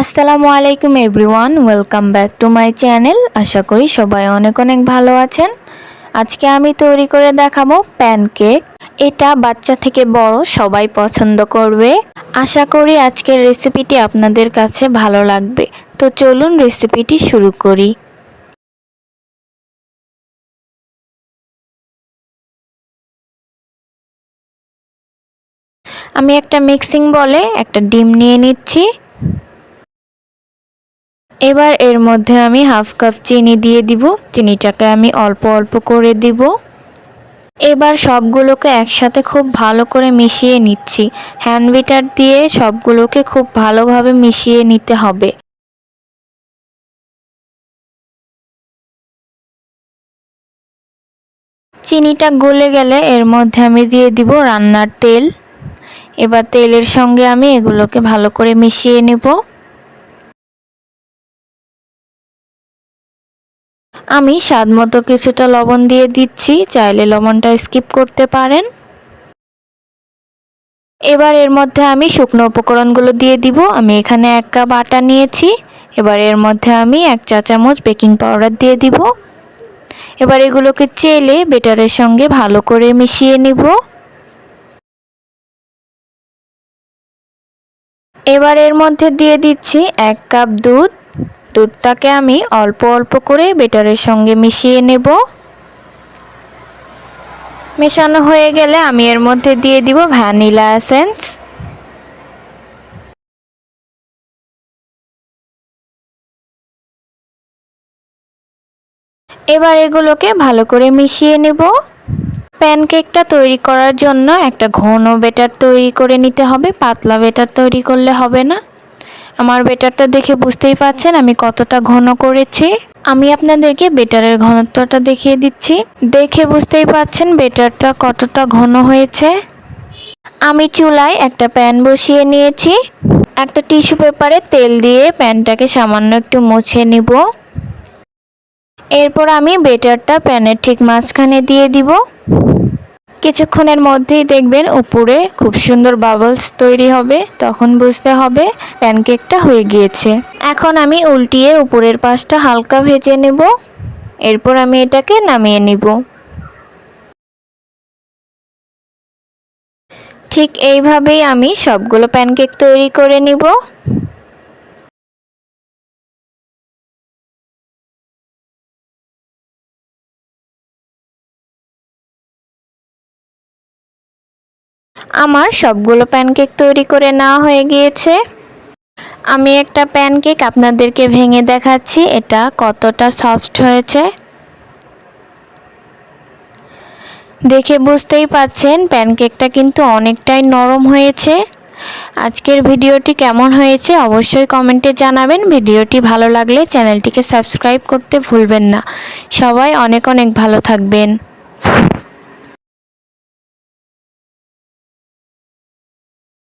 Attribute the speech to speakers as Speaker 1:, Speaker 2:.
Speaker 1: আসসালামু আলাইকুম everyone, welcome back to my channel. আশা করি সবাই অনেক অনেক ভালো আছেন। আজকে আমি তৈরি করে দেখাবো প্যানকেক। এটা বাচ্চা থেকে বড়, সবাই পছন্দ করবে। আশা করি আজকের রেসিপিটি আপনাদের কাছে ভালো লাগবে। তো চলুন রেসিপিটি শুরু করি। আমি একটা মিক্সিং বলে একটা ডিম নিয়ে নিচ্ছি। এবার এর মধ্যে আমি হাফ কাপ চিনি দিয়ে দিব। চিনিটাকে আমি অল্প অল্প করে দিব। এবার সবগুলোকে একসাথে খুব ভালো করে মিশিয়ে নিচ্ছি। হ্যান্ড বিটার দিয়ে সবগুলোকে খুব ভালোভাবে মিশিয়ে নিতে হবে। চিনিটা গলে গেলে এর মধ্যে আমি দিয়ে দিব রান্নার তেল। এবার তেলের সঙ্গে আমি এগুলোকে ভালো করে মিশিয়ে নেব। আমি স্বাদ মতো কিছুটা লবণ দিয়ে দিচ্ছি, চাইলে লবণটা স্কিপ করতে পারেন। এবার এর মধ্যে আমি শুকনো উপকরণগুলো দিয়ে দিব। আমি এখানে এক কাপ আটা নিয়েছি। এবার এর মধ্যে আমি এক চা চামচ বেকিং পাউডার দিয়ে দিব। এবার এগুলোকে চেলে বেটারের সঙ্গে ভালো করে মিশিয়ে নিব। এবার এর মধ্যে দিয়ে দিচ্ছি এক কাপ দুধ। দুধটাকে আমি অল্প অল্প করে বেটারের সঙ্গে মিশিয়ে নেব। মেশানো হয়ে গেলে আমি এর মধ্যে দিয়ে দিব ভ্যানিলা এসেন্স। এবার এগুলোকে ভালো করে মিশিয়ে নেব। প্যানকেকটা তৈরি করার জন্য একটা ঘন বেটার তৈরি করে নিতে হবে, পাতলা বেটার তৈরি করলে হবে না। আমার বেটারটা দেখে বুঝতেই পাচ্ছেন আমি কতটা ঘন করেছি। আমি আপনাদেরকে বেটারের ঘনত্বটা দেখিয়ে দিচ্ছি। দেখে বুঝতেই পাচ্ছেন বেটারটা কতটা ঘন হয়েছে। আমি চুলায় একটা প্যান বসিয়ে নিয়েছি। একটা টিস্যু পেপারে তেল দিয়ে প্যানটাকে সামান্য একটু মুছে নিব। এরপর আমি বেটারটা প্যানের ঠিক মাঝখানে দিয়ে দিব। কিছুক্ষণের মধ্যেই দেখবেন উপরে খুব সুন্দর বাবলস তৈরি হবে, তখন বুঝতে হবে প্যানকেকটা হয়ে গিয়েছে। এখন আমি উল্টিয়ে উপরের পাশটা হালকা ভেজে নেব, এরপর আমি এটাকে নামিয়ে নিব। ঠিক এইভাবেই আমি সবগুলো প্যানকেক তৈরি করে নিব। আমার সবগুলো প্যানকেক তৈরি করে নেওয়া হয়ে গিয়েছে। আমি একটা প্যানকেক আপনাদেরকে ভেঙে দেখাচ্ছি, এটা কতটা সফট হয়েছে। দেখে বুঝতেই পাচ্ছেন প্যানকেকটা কিন্তু অনেকটাই নরম হয়েছে। আজকের ভিডিওটি কেমন হয়েছে অবশ্যই কমেন্টে জানাবেন। ভিডিওটি ভালো লাগলে চ্যানেলটিকে সাবস্ক্রাইব করতে ভুলবেন না। সবাই অনেক অনেক ভালো থাকবেন।